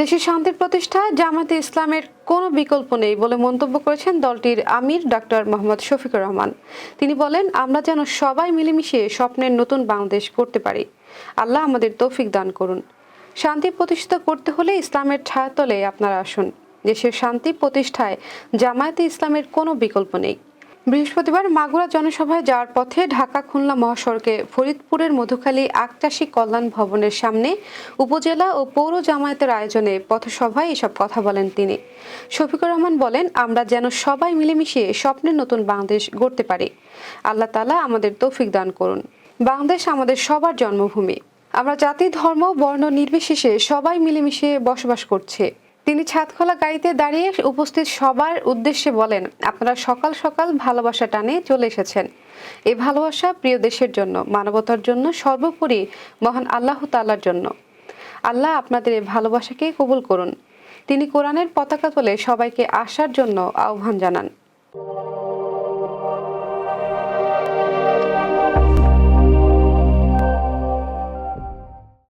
দেশের শান্তির প্রতিষ্ঠায় জামায়াতে ইসলামের কোনো বিকল্প নেই বলে মন্তব্য করেছেন দলটির আমির ডাক্তার মোহাম্মদ শফিকুর রহমান। তিনি বলেন, আমরা যেন সবাই মিলেমিশে স্বপ্নের নতুন বাংলাদেশ করতে পারি। আল্লাহ আমাদের তৌফিক দান করুন। শান্তি প্রতিষ্ঠিত করতে হলে ইসলামের ছায়াতলে আপনারা আসুন। দেশের শান্তি প্রতিষ্ঠায় জামায়াতে ইসলামের কোনো বিকল্প নেই। বৃহস্পতিবার মাগুরা জনসভায় যাওয়ার পথে ঢাকা খুলনা মহাসড়কে ফরিদপুরের মধুখালী আকচাষী কল্যাণ ভবনের সামনে উপজেলা ও পৌর জামায়াতের আয়োজনে পথসভায় এসব কথা বলেন তিনি। শফিকুর রহমান বলেন, আমরা যেন সবাই মিলেমিশে স্বপ্নের নতুন বাংলাদেশ গড়তে পারি। আল্লাহ তালা আমাদের তৌফিক দান করুন। বাংলাদেশ আমাদের সবার জন্মভূমি। আমরা জাতি, ধর্ম, বর্ণ নির্বিশেষে সবাই মিলেমিশে বসবাস করছে। তিনি ছাদখোলা গাড়িতে দাঁড়িয়ে উপস্থিত সবার উদ্দেশ্যে বলেন, আপনারা সকাল সকাল ভালোবাসা টানে চলে এসেছেন। এ ভালোবাসা প্রিয় দেশের জন্য, মানবতার জন্য, সর্বোপরি মহান আল্লাহ তাল্লার জন্য। আল্লাহ আপনাদের এই ভালোবাসাকে কবুল করুন। তিনি কোরআনের পতাকা তোলে সবাইকে আসার জন্য আহ্বান জানান।